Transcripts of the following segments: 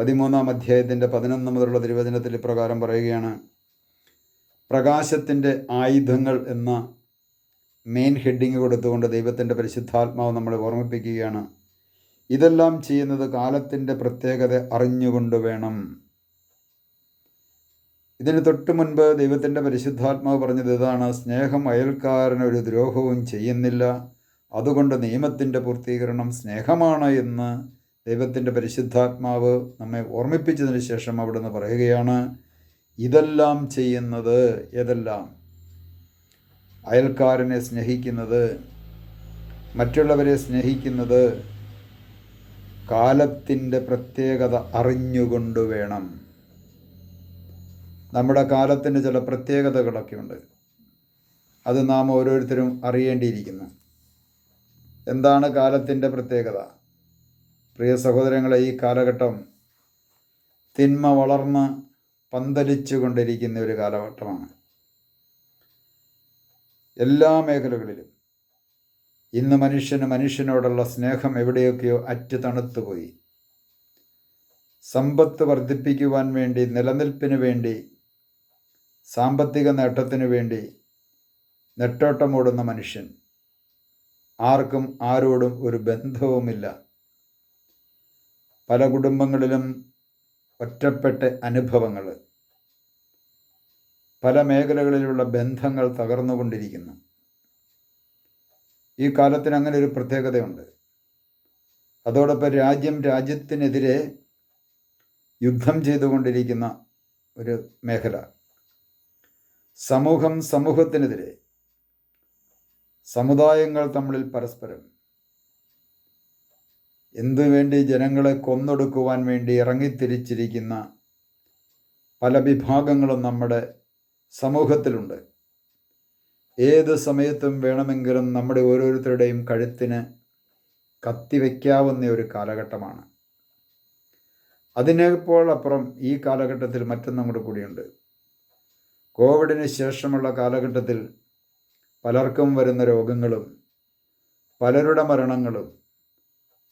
പതിമൂന്നാം അധ്യായത്തിന്റെ പതിനൊന്ന് മുതലുള്ള തിരുവചനത്തിൽ ഇപ്രകാരം പറയുകയാണ് പ്രകാശത്തിന്റെ ആയുധങ്ങൾ എന്ന മെയിൻ ഹെഡിങ് കൊടുത്തുകൊണ്ട് ദൈവത്തിന്റെ പരിശുദ്ധാത്മാവ് നമ്മളെ ഓർമ്മിപ്പിക്കുകയാണ്. ഇതെല്ലാം ചെയ്യുന്നത് കാലത്തിന്റെ പ്രത്യേകത അറിഞ്ഞുകൊണ്ട് വേണം. ഇതിന് തൊട്ട് മുൻപ് ദൈവത്തിന്റെ പരിശുദ്ധാത്മാവ് പറഞ്ഞത് ഇതാണ് സ്നേഹം അയൽക്കാരന് ഒരു ദ്രോഹവും ചെയ്യുന്നില്ല. അതുകൊണ്ട് നിയമത്തിന്റെ പൂർത്തീകരണം സ്നേഹമാണ് എന്ന് ദൈവത്തിന്റെ പരിശുദ്ധാത്മാവ് നമ്മെ ഓർമ്മിപ്പിച്ചതിന് ശേഷം അവിടുന്ന് പറയുകയാണ് ഇതെല്ലാം ചെയ്യുന്നത് ഏതെല്ലാം? അയൽക്കാരനെ സ്നേഹിക്കുന്നത് മറ്റുള്ളവരെ സ്നേഹിക്കുന്നത് കാലത്തിന്റെ പ്രത്യേകത അറിഞ്ഞുകൊണ്ട് വേണം. നമ്മുടെ കാലത്തിന് ചില പ്രത്യേകതകളൊക്കെ ഉണ്ട്. അത് നാം ഓരോരുത്തരും അറിയേണ്ടിയിരിക്കുന്നു. എന്താണ് കാലത്തിന്റെ പ്രത്യേകത? പ്രിയ സഹോദരങ്ങളെ ഈ കാലഘട്ടം തിന്മ വളർന്ന് പന്തലിച്ചു കൊണ്ടിരിക്കുന്ന ഒരു കാലഘട്ടമാണ്. എല്ലാ മേഖലകളിലും ഇന്ന് മനുഷ്യന് മനുഷ്യനോടുള്ള സ്നേഹം എവിടെയൊക്കെയോ അറ്റ് തണുത്തുപോയി സമ്പത്ത് വർദ്ധിപ്പിക്കുവാൻ വേണ്ടി നിലനിൽപ്പിന് വേണ്ടി സാമ്പത്തിക നേട്ടത്തിനു വേണ്ടി നെട്ടോട്ടമോടുന്ന മനുഷ്യൻ ആർക്കും ആരോടും ഒരു ബന്ധവുമില്ല. പല കുടുംബങ്ങളിലും ഒറ്റപ്പെട്ട അനുഭവങ്ങൾ പല മേഖലകളിലുള്ള ബന്ധങ്ങൾ തകർന്നുകൊണ്ടിരിക്കുന്നു. ഈ കാലത്തിന് അങ്ങനെ ഒരു പ്രത്യേകതയുണ്ട്. അതോടൊപ്പം രാജ്യം രാജ്യത്തിനെതിരെ യുദ്ധം ചെയ്തുകൊണ്ടിരിക്കുന്ന ഒരു മേഖല. സമൂഹം സമൂഹത്തിനെതിരെ സമുദായങ്ങൾ തമ്മിൽ പരസ്പരം എന്തു വേണ്ടി ജനങ്ങളെ കൊന്നൊടുക്കുവാൻ വേണ്ടി ഇറങ്ങിത്തിരിച്ചിരിക്കുന്ന പല വിഭാഗങ്ങളും നമ്മുടെ സമൂഹത്തിലുണ്ട്. ഏത് സമയത്തും വേണമെങ്കിലും നമ്മുടെ ഓരോരുത്തരുടെയും കഴുത്തിന് കത്തിവെക്കാവുന്ന ഒരു കാലഘട്ടമാണ്. അതിനേപ്പോൾ അപ്പുറം ഈ കാലഘട്ടത്തിൽ മറ്റൊന്നും കൂടെ കൂടിയുണ്ട്. കോവിഡിന് ശേഷമുള്ള കാലഘട്ടത്തിൽ പലർക്കും വരുന്ന രോഗങ്ങളും പലരുടെ മരണങ്ങളും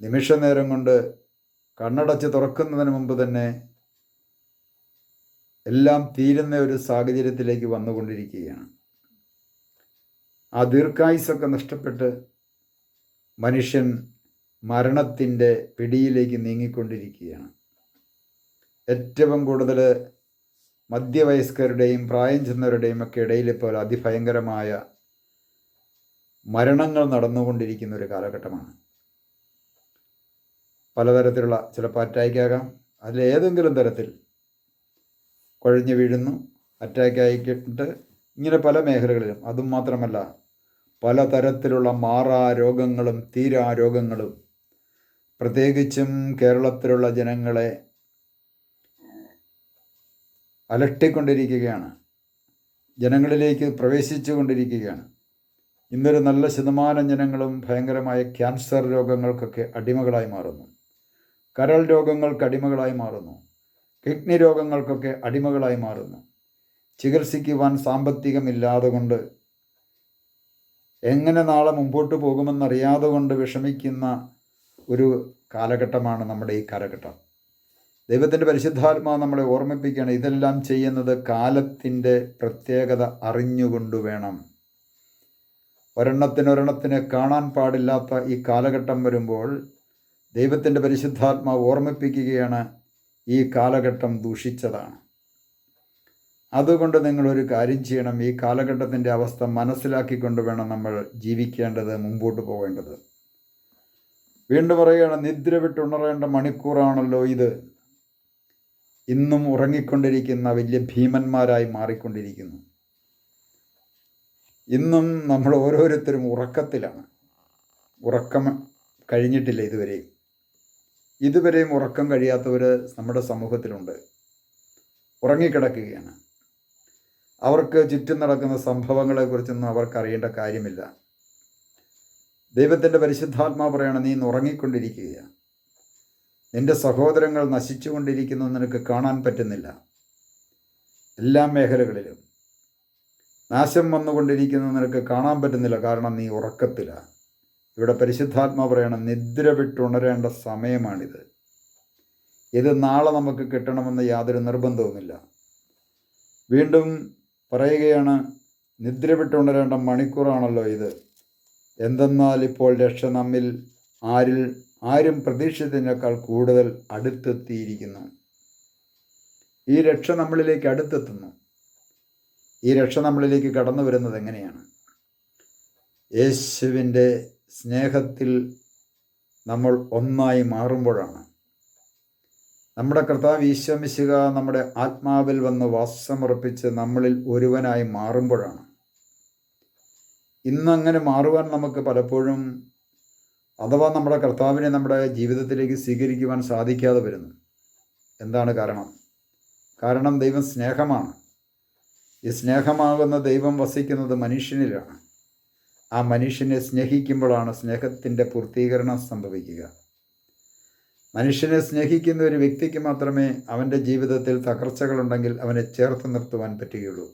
നിമിഷ നേരം കൊണ്ട് കണ്ണടച്ച് തുറക്കുന്നതിന് മുമ്പ് തന്നെ എല്ലാം തീരുന്ന ഒരു സാഹചര്യത്തിലേക്ക് വന്നുകൊണ്ടിരിക്കുകയാണ്. ആ ദീർഘായുസൊക്കെ നഷ്ടപ്പെട്ട് മനുഷ്യൻ മരണത്തിന്റെ പിടിയിലേക്ക് നീങ്ങിക്കൊണ്ടിരിക്കുകയാണ്. ഏറ്റവും കൂടുതൽ മധ്യവയസ്കരുടെയും പ്രായം ചെന്നവരുടെയും ഒക്കെ ഇടയിൽ ഇപ്പോൾ അതിഭയങ്കരമായ മരണങ്ങൾ നടന്നുകൊണ്ടിരിക്കുന്ന ഒരു കാലഘട്ടമാണ്. പലതരത്തിലുള്ള ചിലപ്പോൾ അതിൽ ഏതെങ്കിലും തരത്തിൽ കുഴഞ്ഞു വീഴുന്നു അറ്റാക്ക് ആയിക്കിട്ട് ഇങ്ങനെ പല മേഖലകളിലും. അതും മാത്രമല്ല പലതരത്തിലുള്ള മാറാ രോഗങ്ങളും തീരാ രോഗങ്ങളും പ്രത്യേകിച്ചും കേരളത്തിലുള്ള ജനങ്ങളെ അലട്ടിക്കൊണ്ടിരിക്കുകയാണ്. ജനങ്ങളിലേക്ക് പ്രവേശിച്ചു കൊണ്ടിരിക്കുകയാണ് ഇന്നൊരു നല്ല ശതമാനം ജനങ്ങളും ഭയങ്കരമായ ക്യാൻസർ രോഗങ്ങൾക്കൊക്കെ അടിമകളായി മാറുന്നു. കരൾ രോഗങ്ങൾക്ക് അടിമകളായി മാറുന്നു. കിഡ്നി രോഗങ്ങൾക്കൊക്കെ അടിമകളായി മാറുന്നു. ചികിത്സിക്കുവാൻ സാമ്പത്തികമില്ലാതെ കൊണ്ട് എങ്ങനെ നാളെ മുമ്പോട്ട് പോകുമെന്നറിയാതെ കൊണ്ട് വിഷമിക്കുന്ന ഒരു കാലഘട്ടമാണ് നമ്മുടെ ഈ കാലഘട്ടം. ദൈവത്തിന്റെ പരിശുദ്ധാത്മാവ് നമ്മളെ ഓർമ്മിപ്പിക്കുകയാണ് ഇതെല്ലാം ചെയ്യുന്നത് കാലത്തിന്റെ പ്രത്യേകത അറിഞ്ഞുകൊണ്ട് വേണം. ഒരെണ്ണത്തിനൊരെണ്ണത്തിനെ കാണാൻ പാടില്ലാത്ത ഈ കാലഘട്ടം വരുമ്പോൾ ദൈവത്തിന്റെ പരിശുദ്ധാത്മാവ് ഓർമ്മിപ്പിക്കുകയാണ് ഈ കാലഘട്ടം ദൂഷിച്ചതാണ്. അതുകൊണ്ട് നിങ്ങളൊരു കാര്യം ചെയ്യണം. ഈ കാലഘട്ടത്തിന്റെ അവസ്ഥ മനസ്സിലാക്കിക്കൊണ്ട് വേണം നമ്മൾ ജീവിക്കേണ്ടത് മുമ്പോട്ട് പോകേണ്ടത്. വീണ്ടും പറയുകയാണ് നിദ്ര വിട്ടുണറേണ്ട മണിക്കൂറാണല്ലോ ഇത്. ഇന്നും ഉറങ്ങിക്കൊണ്ടിരിക്കുന്ന വലിയ ഭീമന്മാരായി മാറിക്കൊണ്ടിരിക്കുന്നു. ഇന്നും നമ്മൾ ഓരോരുത്തരും ഉറക്കത്തിലാണ്. ഉറക്കം കഴിഞ്ഞിട്ടില്ല ഇതുവരെയും. ഇതുവരെയും ഉറക്കം കഴിയാത്തവർ നമ്മുടെ സമൂഹത്തിലുണ്ട്. ഉറങ്ങിക്കിടക്കുകയാണ്. അവർക്ക് ചുറ്റും നടക്കുന്ന സംഭവങ്ങളെക്കുറിച്ചൊന്നും അവർക്കറിയേണ്ട കാര്യമില്ല. ദൈവത്തിന്റെ പരിശുദ്ധാത്മാ പറയണം നീ ഉറങ്ങിക്കൊണ്ടിരിക്കുകയാണ് നിന്റെ സഹോദരങ്ങൾ നശിച്ചുകൊണ്ടിരിക്കുന്നു നിനക്ക് കാണാൻ പറ്റുന്നില്ല. എല്ലാ മേഖലകളിലും നാശം വന്നുകൊണ്ടിരിക്കുന്നത് നിനക്ക് കാണാൻ പറ്റുന്നില്ല. കാരണം നീ ഉറക്കത്തിലാണ് ഇവിടെ പരിശുദ്ധാത്മാ പറയണം നിദ്ര വിട്ടുണരേണ്ട സമയമാണിത്. ഇത് നാളെ നമുക്ക് കിട്ടണമെന്ന് യാതൊരു നിർബന്ധവുമില്ല. വീണ്ടും പറയുകയാണ് നിദ്ര വിട്ടുണരേണ്ട മണിക്കൂറാണല്ലോ ഇത്. എന്തെന്നാൽ ഇപ്പോൾ രക്ഷ നമ്മിൽ ആരിൽ ആരും പ്രതീക്ഷിച്ചതിനേക്കാൾ കൂടുതൽ അടുത്തെത്തിയിരിക്കുന്നു. ഈ രക്ഷ നമ്മളിലേക്ക് അടുത്തെത്തുന്നു. ഈ രക്ഷ നമ്മളിലേക്ക് കടന്നു വരുന്നത് എങ്ങനെയാണ്? യേശുവിന്റെ സ്നേഹത്തിൽ നമ്മൾ ഒന്നായി മാറുമ്പോഴാണ്. നമ്മുടെ കർത്താവ് ഈശ്വമിശുക നമ്മുടെ ആത്മാവിൽ വന്ന് വാസമർപ്പിച്ച് നമ്മളിൽ ഒരുവനായി മാറുമ്പോഴാണ്. ഇന്നങ്ങനെ മാറുവാൻ നമുക്ക് പലപ്പോഴും അഥവാ നമ്മുടെ കർത്താവിനെ നമ്മുടെ ജീവിതത്തിലേക്ക് സ്വീകരിക്കുവാൻ സാധിക്കാതെ വരുന്നു. എന്താണ് കാരണം? കാരണം ദൈവം സ്നേഹമാണ്. ഈ സ്നേഹമാകുന്ന ദൈവം വസിക്കുന്നത് മനുഷ്യനിലാണ്. ആ മനുഷ്യനെ സ്നേഹിക്കുമ്പോഴാണ് സ്നേഹത്തിന്റെ പൂർത്തീകരണം സംഭവിക്കുക. മനുഷ്യനെ സ്നേഹിക്കുന്ന ഒരു വ്യക്തിക്ക് മാത്രമേ അവന്റെ ജീവിതത്തിൽ തകർച്ചകളുണ്ടെങ്കിൽ അവനെ ചേർത്ത് നിർത്തുവാൻ പറ്റുകയുള്ളൂ.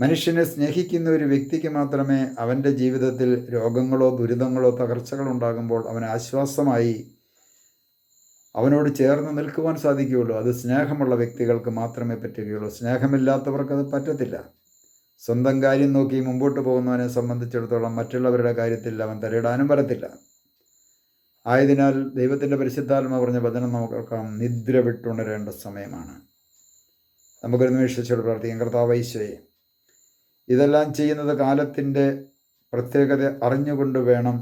മനുഷ്യനെ സ്നേഹിക്കുന്ന ഒരു വ്യക്തിക്ക് മാത്രമേ അവന്റെ ജീവിതത്തിൽ രോഗങ്ങളോ ദുരിതങ്ങളോ തകർച്ചകളോ ഉണ്ടാകുമ്പോൾ അവൻ ആശ്വാസമായി അവനോട് ചേർന്ന് നിൽക്കുവാൻ സാധിക്കുകയുള്ളൂ. അത് സ്നേഹമുള്ള വ്യക്തികൾക്ക് മാത്രമേ പറ്റുകയുള്ളൂ. സ്നേഹമില്ലാത്തവർക്ക് അത് പറ്റത്തില്ല. സ്വന്തം കാര്യം നോക്കി മുമ്പോട്ട് പോകുന്നവനെ സംബന്ധിച്ചിടത്തോളം മറ്റുള്ളവരുടെ കാര്യത്തിൽ അവൻ തരയിടാനും വരത്തില്ല. ആയതിനാൽ ദൈവത്തിന്റെ പരിശുദ്ധാത്മ പറഞ്ഞ വചനം നമുക്ക് കേൾക്കാം നിദ്ര വിട്ടുണരേണ്ട സമയമാണ്. നമുക്കൊരു നിമിഷിച്ചോട് പ്രാർത്ഥിക്കാം. കർത്താവൈശ്വയെ ഇതെല്ലാം ചെയ്യുന്നത് കാലത്തിന്റെ പ്രത്യേകത അറിഞ്ഞുകൊണ്ട് വേണം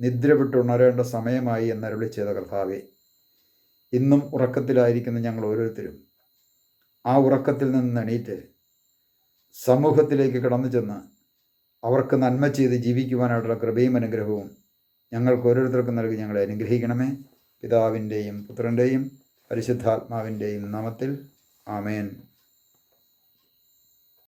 നിദ്ര വിട്ടുണരേണ്ട സമയമായി എന്നരുളി ചെയ്ത കർത്താവെ ഇന്നും ഉറക്കത്തിലായിരിക്കുന്ന ഞങ്ങൾ ഓരോരുത്തരും ആ ഉറക്കത്തിൽ നിന്ന് എണീറ്റ് സമൂഹത്തിലേക്ക് കടന്നു ചെന്ന് അവർക്ക് നന്മ ചെയ്ത് ജീവിക്കുവാനായിട്ടുള്ള കൃപയും അനുഗ്രഹവും ഞങ്ങൾക്ക് ഓരോരുത്തർക്കും നൽകി ഞങ്ങളെ അനുഗ്രഹിക്കണമേ. പിതാവിന്റെയും പുത്രന്റെയും പരിശുദ്ധാത്മാവിന്റെയും നാമത്തിൽ ആമേൻ.